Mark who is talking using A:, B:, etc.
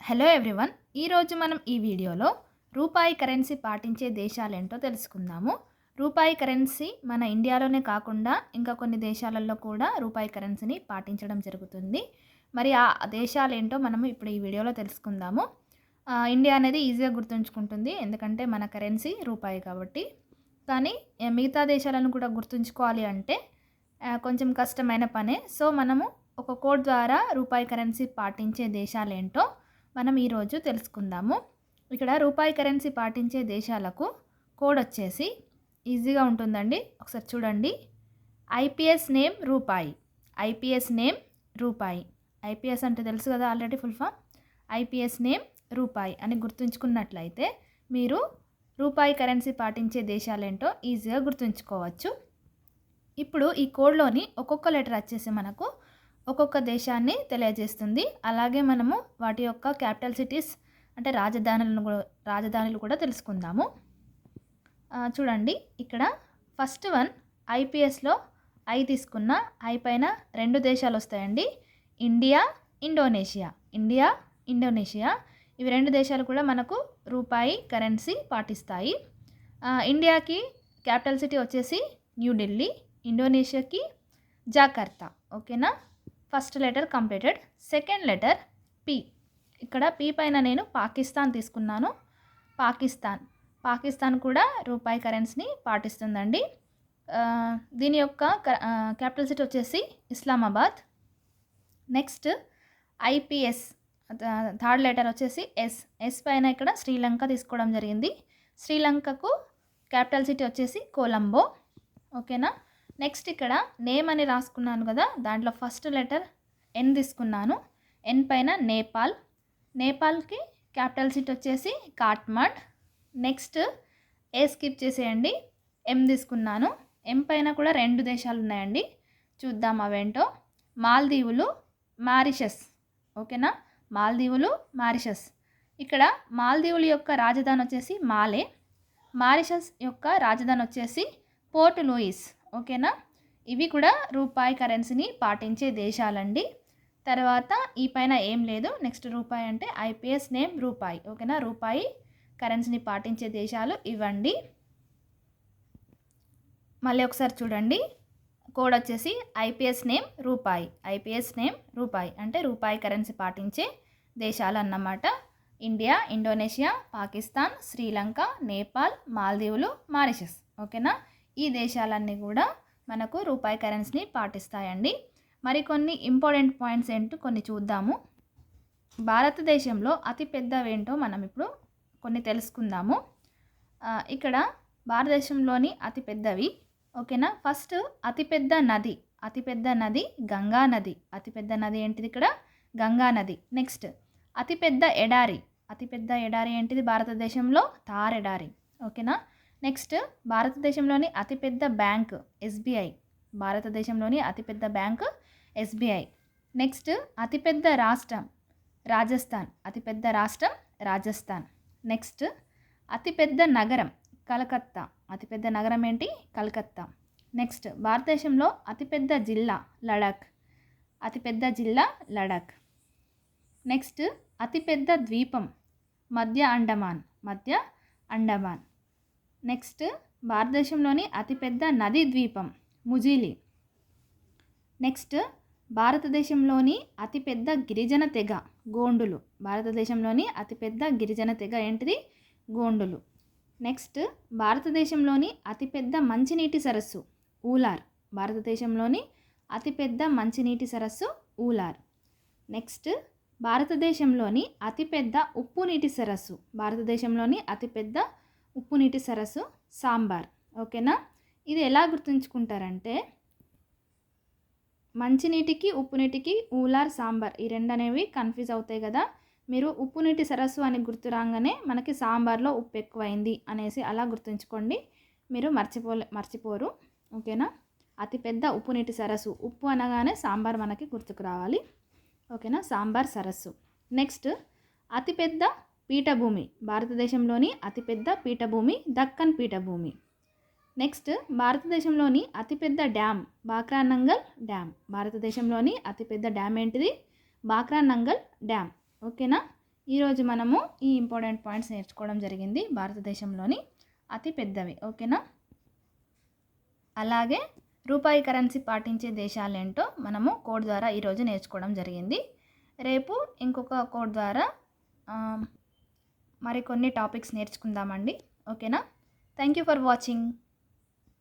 A: Hello everyone ఈరోజు మనం ఈ వీడియోలో రూపాయి కరెన్సీ పాటించే దేశాలేంటో తెలుసుకుందాము. రూపాయి కరెన్సీ మన ఇండియాలోనే కాకుండా ఇంకా కొన్ని దేశాలలో కూడా రూపాయి కరెన్సీని పాటించడం జరుగుతుంది. మరి ఆ దేశాలేంటో మనం ఇప్పుడు ఈ వీడియోలో తెలుసుకుందాము. ఇండియా అనేది ఈజీగా గుర్తుంచుకుంటుంది ఎందుకంటే మన కరెన్సీ రూపాయి కాబట్టి. కానీ మిగతా దేశాలను కూడా గుర్తుంచుకోవాలి అంటే కొంచెం కష్టమైన పనే. సో మనము ఒక కోడ్ ద్వారా రూపాయి కరెన్సీ పాటించే దేశాలేంటో మనం ఈరోజు తెలుసుకుందాము. ఇక్కడ రూపాయి కరెన్సీ పాటించే దేశాలకు కోడ్ వచ్చేసి ఈజీగా ఉంటుందండి. ఒకసారి చూడండి. ఐపీఎస్ నేమ్ రూపాయి. ఐపీఎస్ నేమ్ రూపాయి. ఐపీఎస్ అంటే తెలుసు కదా already full form. IPS name రూపాయి అని గుర్తుంచుకున్నట్లయితే మీరు రూపాయి కరెన్సీ పాటించే దేశాలేంటో ఈజీగా గుర్తుంచుకోవచ్చు. ఇప్పుడు ఈ కోడ్లోని ఒక్కొక్క లెటర్ వచ్చేసి మనకు ఒక్కొక్క దేశాన్ని తెలియజేస్తుంది. అలాగే మనము వాటి యొక్క క్యాపిటల్ సిటీస్ అంటే రాజధానులను కూడా రాజధానులు కూడా తెలుసుకుందాము. చూడండి ఇక్కడ ఫస్ట్ వన్ ఐపీఎస్లో ఐ తీసుకున్న ఐ పైన రెండు దేశాలు వస్తాయండి. India Indonesia. India Indonesia. ఇవి రెండు దేశాలు కూడా మనకు రూపాయి కరెన్సీ పాటిస్తాయి. ఇండియాకి క్యాపిటల్ సిటీ వచ్చేసి న్యూఢిల్లీ ఇండోనేషియాకి జాకర్తా. ఓకేనా? First letter completed second letter P. ఇక్కడ పి పైన నేను పాకిస్తాన్ తీసుకున్నాను. పాకిస్తాన్. పాకిస్తాన్ కూడా రూపాయి కరెన్సీని పాటిస్తుందండి. దీని యొక్క క్యాపిటల్ సిటీ వచ్చేసి Islamabad. Next IPS third letter వచ్చేసి ఎస్. ఎస్ పైన ఇక్కడ శ్రీలంక తీసుకోవడం జరిగింది. శ్రీలంకకు క్యాపిటల్ సిటీ వచ్చేసి కొలంబో. ఓకేనా? నెక్స్ట్ ఇక్కడ నేమ్ అని రాసుకున్నాను కదా దాంట్లో ఫస్ట్ లెటర్ ఎన్ తీసుకున్నాను. ఎన్ పైన నేపాల్. నేపాల్కి క్యాపిటల్ సిటీ వచ్చేసి కాట్మండ్ నెక్స్ట్ ఏ స్కిప్ చేసేయండి. ఎం తీసుకున్నాను. ఎం పైన కూడా రెండు దేశాలు ఉన్నాయండి. చూద్దాం అవేంటో. మాల్దీవులు మారిషస్. ఓకేనా? మాల్దీవులు మారిషస్. ఇక్కడ మాల్దీవుల యొక్క రాజధాని వచ్చేసి మాలే. మారిషస్ యొక్క రాజధాని వచ్చేసి పోర్ట్ లూయిస్. ఓకేనా? ఇవి కూడా రూపాయి కరెన్సీని పాటించే దేశాలండి. తర్వాత ఈ పైన ఏం లేదు. నెక్స్ట్ రూపాయి అంటే ఐపీఎస్ నేమ్ రూపాయి. ఓకేనా? రూపాయి కరెన్సీని పాటించే దేశాలు ఇవ్వండి మళ్ళీ ఒకసారి చూడండి. కోడ్ వచ్చేసి ఐపీఎస్ నేమ్ రూపాయి. ఐపీఎస్ నేమ్ రూపాయి. అంటే రూపాయి కరెన్సీ పాటించే దేశాలు అన్నమాట ఇండియా ఇండోనేషియా పాకిస్తాన్ శ్రీలంక నేపాల్ మాల్దీవులు మారిషస్. ఓకేనా? ఈ దేశాలన్నీ కూడా మనకు రూపాయి కరెన్సీని పాటిస్తాయండి. మరికొన్ని ఇంపార్టెంట్ పాయింట్స్ ఏంటో కొన్ని చూద్దాము. భారతదేశంలో అతిపెద్దవేంటో మనం ఇప్పుడు కొన్ని తెలుసుకుందాము. ఇక్కడ భారతదేశంలోని అతిపెద్దవి ఓకేనా? ఫస్ట్ అతిపెద్ద నది అతిపెద్ద నది గంగా నది. అతిపెద్ద నది ఏంటిది ఇక్కడ? గంగా నది. నెక్స్ట్ అతిపెద్ద ఎడారి. అతిపెద్ద ఎడారి ఏంటిది భారతదేశంలో? తార్ ఎడారి ఓకేనా? నెక్స్ట్ భారతదేశంలోని అతిపెద్ద బ్యాంక్ ఎస్బీఐ. భారతదేశంలోని అతిపెద్ద బ్యాంక్ ఎస్బీఐ. నెక్స్ట్ అతిపెద్ద రాష్ట్రం రాజస్థాన్. అతిపెద్ద రాష్ట్రం రాజస్థాన్. నెక్స్ట్ అతిపెద్ద నగరం కలకత్తా. అతిపెద్ద నగరం ఏంటి? కలకత్తా. నెక్స్ట్ భారతదేశంలో అతిపెద్ద జిల్లా లడాక్. అతిపెద్ద జిల్లా లడాక్. నెక్స్ట్ అతిపెద్ద ద్వీపం మధ్య అండమాన్. మధ్య అండమాన్. నెక్స్ట్ భారతదేశంలోని అతిపెద్ద నదీ ద్వీపం ముజిలి. నెక్స్ట్ భారతదేశంలోని అతిపెద్ద గిరిజన తెగ గోండులు. భారతదేశంలోని అతిపెద్ద గిరిజన తెగ ఏంటిది? గోండులు. నెక్స్ట్ భారతదేశంలోని అతిపెద్ద మంచినీటి సరస్సు ఊలార్. భారతదేశంలోని అతిపెద్ద మంచినీటి సరస్సు ఊలార్. నెక్స్ట్ భారతదేశంలోని అతిపెద్ద ఉప్పు నీటి సరస్సు. భారతదేశంలోని అతిపెద్ద ఉప్పు నీటి సరస్సు సాంబార్. ఓకేనా? ఇది ఎలా గుర్తుంచుకుంటారంటే మంచినీటికి ఉప్పు నీటికి ఊలార్ సాంబార్ ఈ రెండు అనేవి కన్ఫ్యూజ్ అవుతాయి కదా. మీరు ఉప్పు నీటి సరస్సు అని గుర్తు రాగానే మనకి సాంబార్లో ఉప్పు ఎక్కువైంది అనేసి అలా గుర్తుంచుకోండి. మీరు మర్చిపో మర్చిపోరు. ఓకేనా? అతిపెద్ద ఉప్పు నీటి సరస్సు. ఉప్పు అనగానే సాంబార్ మనకి గుర్తుకు రావాలి. ఓకేనా? సాంబార్ సరస్సు. నెక్స్ట్ అతిపెద్ద పీఠభూమి. భారతదేశంలోని అతిపెద్ద పీఠభూమి దక్కన్ పీఠభూమి. నెక్స్ట్ భారతదేశంలోని అతిపెద్ద డ్యామ్ బాక్రానంగల్ డ్యామ్ భారతదేశంలోని అతిపెద్ద డ్యామ్ ఏంటిది? బాక్రానంగల్ డ్యామ్ ఓకేనా? ఈరోజు మనము ఈ ఇంపార్టెంట్ పాయింట్స్ నేర్చుకోవడం జరిగింది. భారతదేశంలోని అతి పెద్దవి ఓకేనా? అలాగే రూపాయి కరెన్సీ పాటించే దేశాలేంటో మనము కోడ్ ద్వారా ఈరోజు నేర్చుకోవడం జరిగింది. రేపు ఇంకొక కోడ్ ద్వారా మరికొన్ని టాపిక్స్ నేర్చుకుందామండి. ఓకేనా? Thank you for watching